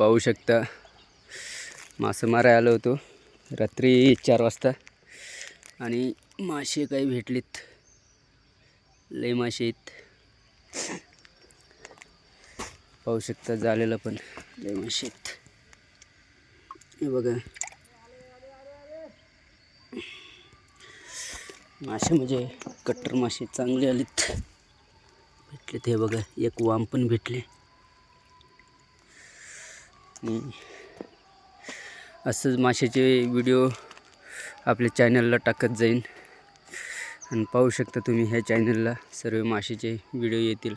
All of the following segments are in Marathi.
पाहू शकता. मासे मारायला आलो होतो. रात्री चार वाजता. आणि मासे काही भेटलेत. लय मासे आहेत. पाहू शकता झालेलं पण लय मासे आहेत. हे बघा. मासे म्हणजे कट्टर मासे चांगले आलेत. भेटलेत हे बघा. एक वाम पण भेटले. आणि असंच माशाचे व्हिडिओ आपल्या चॅनलला टाकत जाईन. आणि पाहू शकता तुम्ही ह्या चॅनलला सर्व माशाचे व्हिडिओ येतील.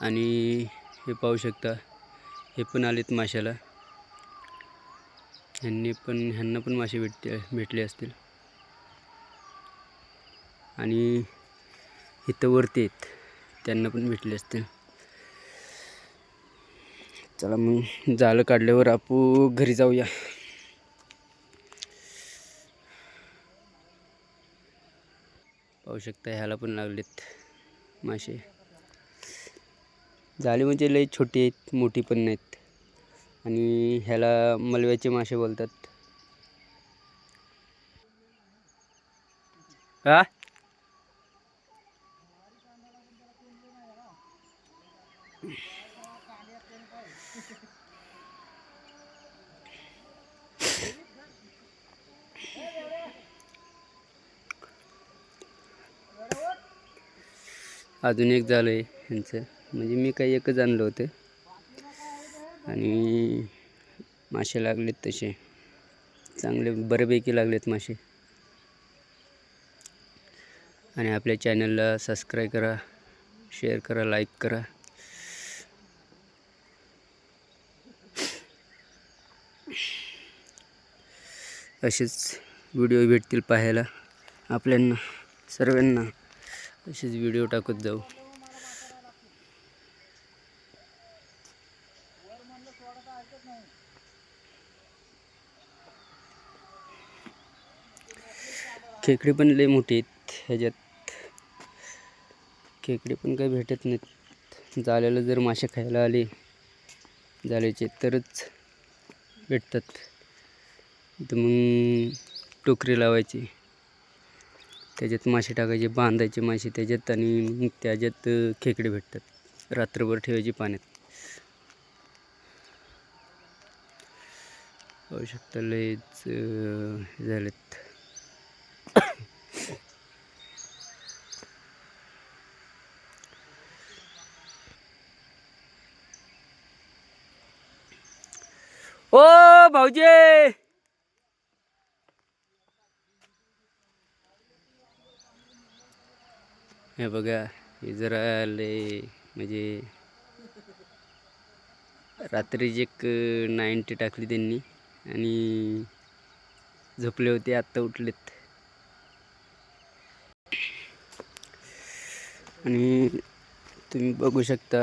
आणि हे पाहू शकता हे पण आलेत माशाला. ह्यांनी पण ह्यांना पण मासे भेटते भेटले असतील. आणि इथं वरती आहेत. त्यांना पण भेटले असतील. चला मग जाळं काढल्यावर आपू घरी जाऊया. पाहू शकता ह्याला पण लागलेत मासे. जाळी म्हणजे लई छोटी आहेत मोठी पण नाहीत. आणि ह्याला मलव्याचे मासे बोलतात. हा अजून एक झालं आहे ह्यांचं. म्हणजे मी काही एकच आणलं होतं. आणि मासे लागलेत तसे. चांगले बऱ्यापैकी लागलेत मासे. आणि आपल्या चॅनलला सबस्क्राईब करा शेअर करा लाईक करा. असेच व्हिडिओ भेटतील पाहायला. आपल्यांना सर्वांना असेच व्हिडिओ टाकत जाऊ. खेकडे पण लय मोठी आहेत ह्याच्यात. खेकडे पण काही भेटत नाहीत. जाल्याला जर मासे खायला आले जाल्याचे तरच भेटतात. तर मग टोकरी लावायची. त्याच्यात मासे टाकायचे बांधायचे मासे त्याच्यात आणि मग त्याच्यात खेकडे भेटतात. रात्रभर ठेवायचे पाण्यात. आवश्यकता लयच हे झालेत. ओ भाऊजी! हे बघा हे जरा लय म्हणजे रात्रीची एक नाईन्टी टाकली त्यांनी आणि झोपले होते आत्ता उठलेत. आणि तुम्ही बघू शकता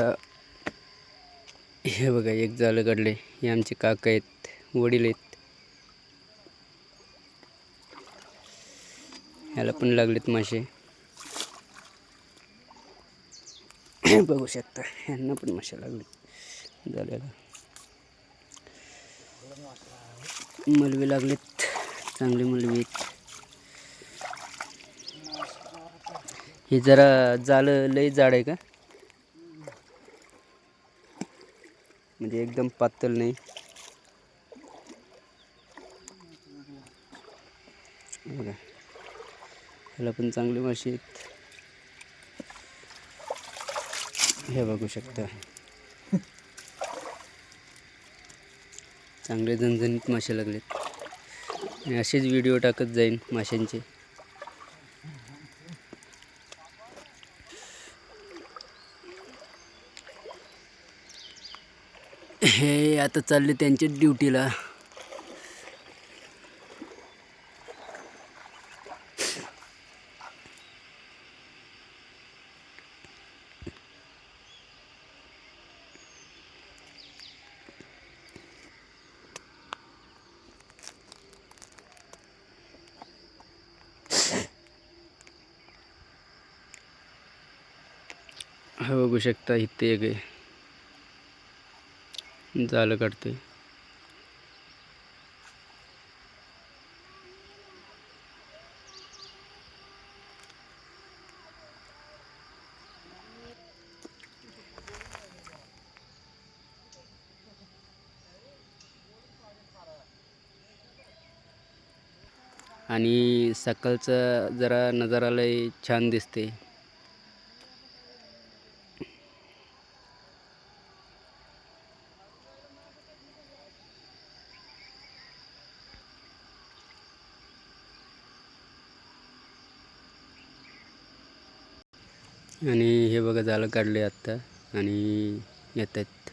हे बघा एक झालं काढले हे आमचे काका आहेत वडील आहेत. ह्याला पण लागलेत मासे. बघू. शकता. ह्यांना पण मशा लागली. झालेला. मलवी लागलेत. चांगली मलवी आहेत. हे जरा जालं लय जाड आहे का? म्हणजे एकदम पातळ नाही. बघा. ह्याला पण चांगली मासे आहेत. हे बघू शकता. चांगले झणझणीत मासे लागलेत. आणि असेच व्हिडिओ टाकत जाईन माशांचे. हे आता चालले त्यांच्या ड्युटीला हे बघू शकता इथे एक जाळं काढते आणि सकाळचं जरा नजारा लय छान दिसते आणि हे बघा जाळं काढले आत्ता आणि येत आहेत